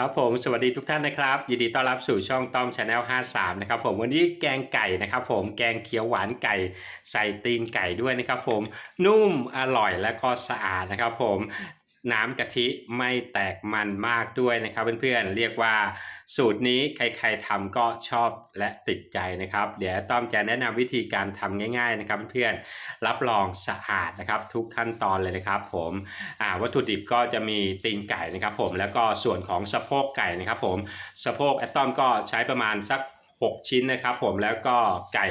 ครับผมสวัสดีทุกท่านนะครับ ยินดีต้อนรับสู่ช่องต้อมชาแนล53 นะครับผมวันนี้แกงไก่นะครับผมแกงเขียวหวานไก่ใส่ตีนไก่ด้วยนะครับผมนุ่มอร่อยและก็สะอาดนะครับผม น้ำกะทิไม่แตกมันมากด้วยนะครับเพื่อนๆเรียกว่าสูตรนี้ใครๆทำก็ชอบและติดใจนะครับ เดี๋ยวต้อมจะแนะนำวิธีการทำง่าย ๆนะครับเพื่อนๆรับรองสะอาดนะครับ ทุกขั้นตอนเลยนะครับ ผมวัตถุดิบก็จะมีตีนไก่นะครับ ผมแล้วก็ส่วนของสะโพกไก่นะครับ ผมสะโพกแอตตอมก็ใช้ประมาณสัก 6 ชิ้นนะครับ ผมแล้วก็ไก่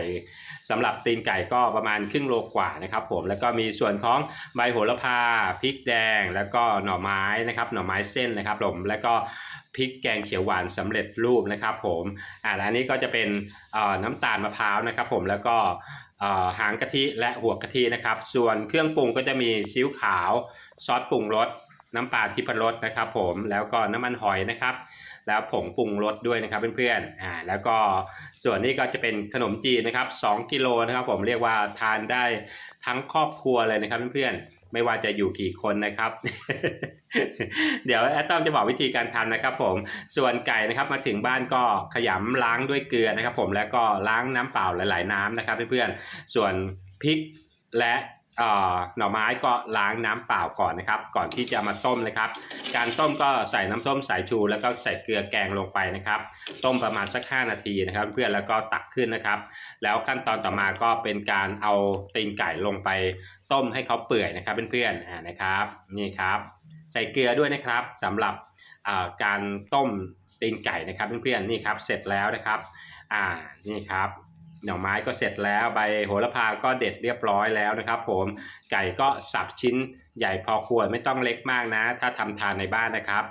สำหรับตีนไก่ก็ประมาณครึ่งโลกว่านะครับผมแล้วก็มีส่วนของใบโหระพาพริกแดง แล้วก็หน่อไม้นะครับหน่อไม้เส้นนะครับผมแล้วก็พริกแกงเขียวหวานสำเร็จรูปนะครับผมอ่าแล้วอันนี้ก็จะเป็นน้ำตาลมะพร้าวนะครับผมแล้วก็หางกะทิและหัวกะทินะครับ ส่วนเครื่องปรุงก็จะมีซีอิ๊วขาวซอสปรุงรสน้ำปลาทิพรสนะครับผมแล้วก็น้ำมันหอยนะครับ แล้วผงปรุงรสด้วยนะครับเพื่อนๆอ่าแล้วก็ ส่วนนี้ก็จะเป็นขนมจีนนะครับ2กิโลนะครับผมเรียกว่าทานได้ทั้งครอบครัวเลยนะครับเพื่อนๆไม่ว่าจะอยู่กี่คนนะครับ เดี๋ยวแอตตอมจะบอกวิธีการทำนะครับ ผมส่วนไก่นะครับมาถึงบ้านก็ขยำล้างด้วยเกลือนะครับ ผมแล้วก็ล้างน้ำเปล่าหลาย ๆ น้ำนะครับเพื่อนๆส่วนพริกและ หน่อไม้ก็ล้างน้ำเปล่าก่อนนะครับ ก่อนที่จะมาต้มนะครับ การต้มก็ใส่น้ำส้มสายชูแล้วก็ใส่เกลือแกงลงไปนะครับ ต้มประมาณสัก 5 นาทีนะครับ เพื่อนแล้วก็ตักขึ้นนะครับ แล้วขั้นตอนต่อมาก็เป็นการเอาตีนไก่ลงไป ต้มให้เขาเปื่อยนะครับเพื่อนๆอ่านะครับ นี่ครับ ใส่เกลือด้วยนะครับสำหรับอ่าการต้มตีนไก่นะครับเพื่อนๆนี่ครับ เสร็จแล้วนะครับ อ่านี่ครับ หน่อไม้ก็เสร็จแล้วใบโหระพาก็เด็ดเรียบร้อยแล้วนะครับ ผมไก่ก็สับชิ้นใหญ่พอควรไม่ต้องเล็กมากนะ ถ้าทำทานในบ้านนะครับ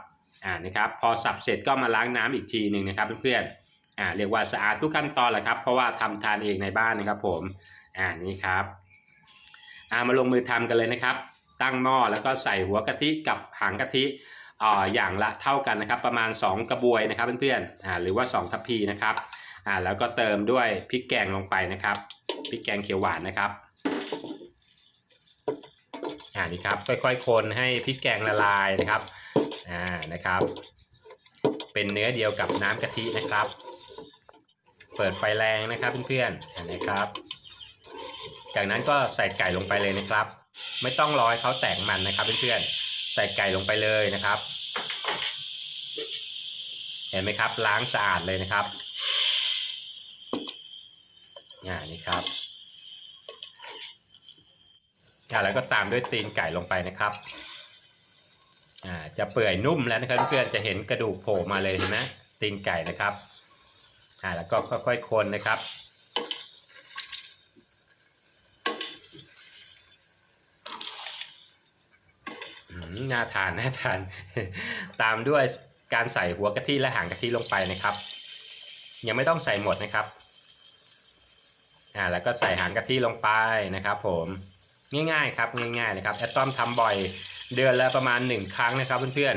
อ่านะครับ พอสับเสร็จก็มาล้างน้ำอีกทีหนึ่งนะครับเพื่อนๆอ่าเรียกว่าสะอาดทุกขั้นตอนแหละครับ เพราะว่าทำทานเองในบ้านนะครับ ผมอ่านี่ครับอ่ามาลงมือทำกันเลยนะครับ ตั้งหม้อแล้วก็ใส่หัวกะทิกับหางกะทิอ่าอย่างละเท่ากันนะครับ ประมาณ 2 กระบวยนะครับเพื่อนๆอ่าหรือว่า 2 ทัพพีนะครับ อ่าแล้วก็เติมด้วยพริกแกงลงไปนะครับพริกแกงเขียวหวานนะครับอ่านี่ครับค่อยๆคนให้พริกแกงละลายนะครับอ่านะครับ เป็นเนื้อเดียวกับน้ำกะทินะครับ เปิดไฟแรงนะครับเพื่อนๆอ่านะครับ จากนั้นก็ใส่ไก่ลงไปเลยนะครับ ไม่ต้องรอให้เขาแตกมันนะครับเพื่อนๆใส่ไก่ลงไปเลยนะครับ เห็นไหมครับล้างสะอาดเลยนะครับ อ่านี่ครับอ่าแล้วก็ตามด้วยตีนไก่ลงไปนะครับอ่าจะเปื่อยนุ่มแล้วนะครับเพื่อนๆจะเห็นกระดูกโผล่มาเลยเห็นไหมตีนไก่นะครับอ่าแล้วก็ค่อยๆคนนะครับน่าทานน่าทาน ตามด้วยการใส่หัวกะทิและหางกะทิลงไปนะครับ ยังไม่ต้องใส่หมดนะครับ อ่าแล้วก็ใส่หางกะทิลงไปนะครับ ผมง่ายๆครับง่ายๆนะครับแอตตอมทำบ่อยเดือนละประมาณหนึ่งครั้งนะครับเพื่อน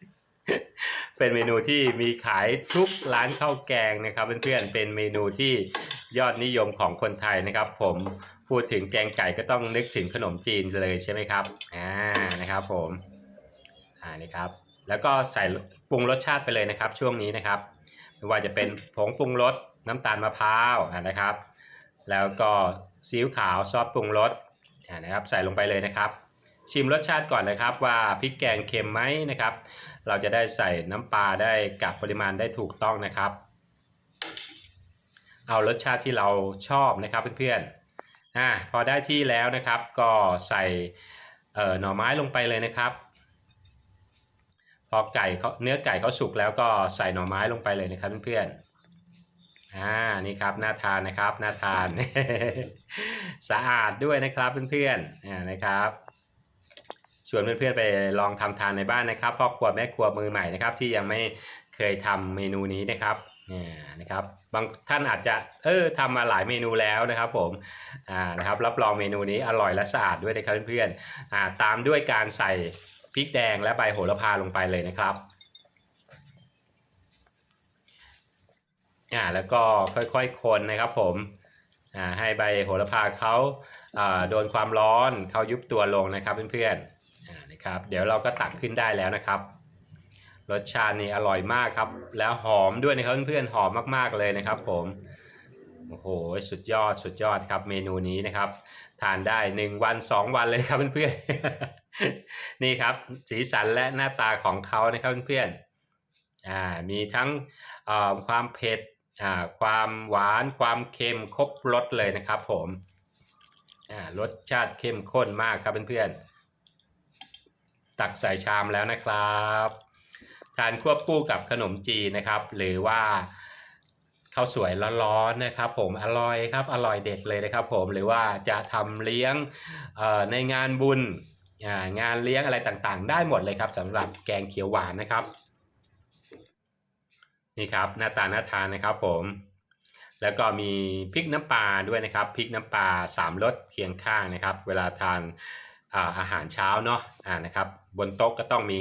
ๆ เป็นเมนูที่มีขายทุกร้านข้าวแกงนะครับเพื่อนๆ เป็นเมนูที่ยอดนิยมของคนไทยนะครับ ผมพูดถึงแกงไก่ก็ต้องนึกถึงขนมจีนเลยใช่ไหมครับอ่านะครับผมอ่านี่ครับ แล้วก็ใส่ปรุงรสชาติไปเลยนะครับ ช่วงนี้นะครับไม่ว่าจะเป็นผงปรุงรสน้ำตาลมะพร้าวอ่านะครับ แล้วก็ซีอิ๊วขาวซอสปรุงรสอ่นะครับใส่ลงไปเลยนะครับ ชิมรสชาติก่อนนะครับว่าพริกแกงเค็มไหมนะครับ เราจะได้ใส่น้ำปลาได้กับปริมาณได้ถูกต้องนะครับ เอารสชาติที่เราชอบนะครับเพื่อนๆอ่าพอได้ที่แล้วนะครับ ก็ใส่หน่อไม้ลงไปเลยนะครับพอไก่เขาเนื้อไก่เขาสุกแล้วก็ใส่หน่อไม้ลงไปเลยนะครับเพื่อนๆ อ่านี่ครับน่าทานนะครับน่าทาน สะอาดด้วยนะครับเพื่อนๆอ่านะครับชวนเพื่อนๆไปลองทำทานในบ้านนะครับพ่อครัวแม่ครัวมือใหม่นะครับ ที่ยังไม่เคยทำเมนูนี้นะครับเนี่ยนะครับบางท่านอาจจะเออทำมาหลายเมนูแล้วนะครับผมอ่านะครับรับรองเมนูนี้อร่อยและสะอาดด้วยนะครับเพื่อนๆอ่าตามด้วยการใส่พริกแดงและใบโหระพาลงไปเลยนะครับ อ่าแล้วก็ค่อยๆคนนะครับผมอ่าให้ใบโหระพาเขาอ่าโดนความร้อนเขายุบตัวลงนะครับเพื่อนๆอ่านะครับเดี๋ยวเราก็ตักขึ้นได้แล้วนะครับ รสชาตินี่อร่อยมากครับ แล้วหอมด้วยนะครับเพื่อนๆหอมมากๆเลยนะครับ ผมโอ้โหสุดยอดสุดยอดครับเมนูนี้นะครับ ทานได้หนึ่งวันสองวันเลยครับเพื่อนๆนี่ครับสีสันและหน้าตาของเขานะครับเพื่อนๆอ่ามีทั้งอ่อความเผ็ด ความหวานความเค็มครบรสเลยนะครับผมอ่ารสชาติเข้มข้นมากครับเพื่อนๆ ตักใส่ชามแล้วนะครับทานควบคู่กับขนมจีนนะครับ หรือว่าข้าวสวยร้อนๆนะครับ ผมอร่อยครับอร่อยเด็ดเลยนะครับ ผมหรือว่าจะทำเลี้ยงเอ่อในงานบุญอ่างานเลี้ยงอะไรต่างๆ ได้หมดเลยครับสำหรับแกงเขียวหวานนะครับ นี่ครับหน้าตาน่าทานนะครับผม แล้วก็มีพริกน้ำปลาด้วยนะครับพริกน้ำปลาสามรสเคียงข้างนะครับ เวลาทานอาอาหารเช้าเนาะอ่านะครับบนโต๊ะก็ต้องมี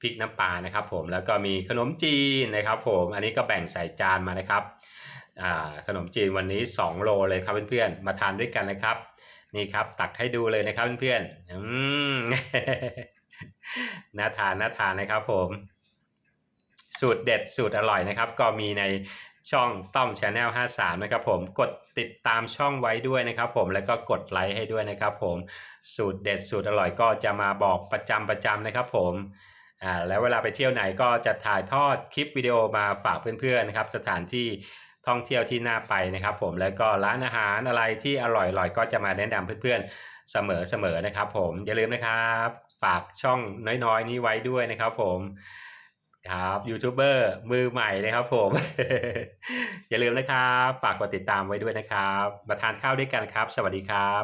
พริกน้ำปลานะครับ ผมแล้วก็มีขนมจีนนะครับ ผมอันนี้ก็แบ่งใส่จานมานะครับขนมจีนวันนี้ 2 โลเลยครับเพื่อนๆมาทานด้วยกันนะครับ นี่ครับตักให้ดูเลยนะครับเพื่อนๆอืมน่าทานน่าทานนะครับผม สูตรเด็ดสูตรอร่อยนะครับ ก็มีในช่องต้อมชาแนล53 นะครับผมกดติดตามช่องไว้ด้วยนะครับผมแล้วก็กดไลค์ให้ด้วยนะครับผมสูตรเด็ดสูตรอร่อยก็จะมาบอกประจำประจำนะครับผมอ่าแล้วเวลาไปเที่ยวไหนก็จะถ่ายทอดคลิปวิดีโอมาฝากเพื่อนๆนะครับ สถานที่ท่องเที่ยวที่น่าไปนะครับ ผมแล้วก็ร้านอาหารอะไรที่อร่อยๆก็จะมาแนะนำเพื่อนๆเสมอๆนะครับ ผมอย่าลืมนะครับ ฝากช่องน้อยๆ นี้ไว้ด้วยนะครับ ผม ครับยูทูบเบอร์มือใหม่นะครับผม อย่าลืมนะครับ ฝากกดติดตามไว้ด้วยนะครับ มาทานข้าวด้วยกันครับ สวัสดีครับ